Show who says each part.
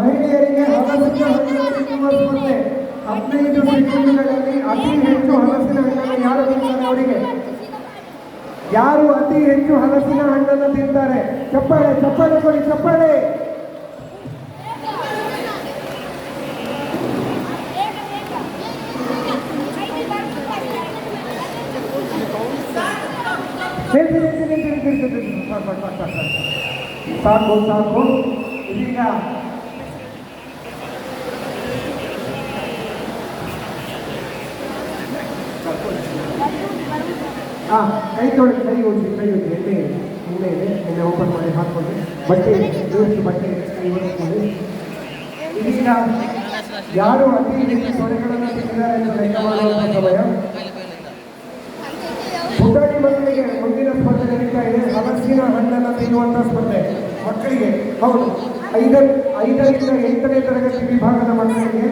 Speaker 1: ಮಹಿಳೆಯರಿಗೆ ಹಲಸಿನ ಹಣ್ಣಿನ ತಿನ್ನುವ ಸ್ಪರ್ಧೆ. ಹದಿನೈದು ಸೆಕೆಂಡ್ಗಳಲ್ಲಿ ಅತಿ ಹೆಚ್ಚು ಹಲಸಿನ ಹಣ್ಣನ್ನು ಯಾರು ತಿಂತಾರೆ ಅವರಿಗೆ? ಯಾರು ಅತಿ ಹೆಚ್ಚು ಹಲಸಿನ ಹಣ್ಣನ್ನು ತಿಂತಾರೆ? ಚಪ್ಪಾಳೆ ಚಪ್ಪಾಳೆ ಕೊಡಿ ಚಪ್ಪಾಳೆ. ಸಾಕು ಸಾಕು. ಇದೀಗ ಹಾ ಕೈ ತೊಳೆ ಕೈ ಹೋಗಿ ಕೈ ಹೋಗಿ ಎಣ್ಣೆ ಎಣ್ಣೆ ಇದೆ, ಎಣ್ಣೆ ಓಪನ್ ಮಾಡಿ ಹಾಕ್ಕೊಳ್ಳಿ ಬಟ್ಟೆ ಬಟ್ಟೆ, ಕೈ ಯಾರು ಅತಿ ಹೆಚ್ಚು ತೊಳೆಗಳನ್ನು ತಿಂದಿದ್ದಾರೆ ಎಂದು ಲೆಕ್ಕ ಮಾಡುವಂಥ ಸಮಯ. ಪುಟಾಣಿ ಮಕ್ಕಳಿಗೆ ಮುಂದಿನ ಸ್ಪರ್ಧೆ ನಡೀತಾ ಇದೆ. ಹಲಸಿನ ಹಣ್ಣನ್ನು ತಿನ್ನುವಂಥ ಸ್ಪರ್ಧೆ. ಮಕ್ಕಳಿಗೆ, ಹೌದು, ಐದ, ಐದರಿಂದ ಎಂಟನೇ ತರಗತಿ ವಿಭಾಗದ ಮಕ್ಕಳಿಗೆ.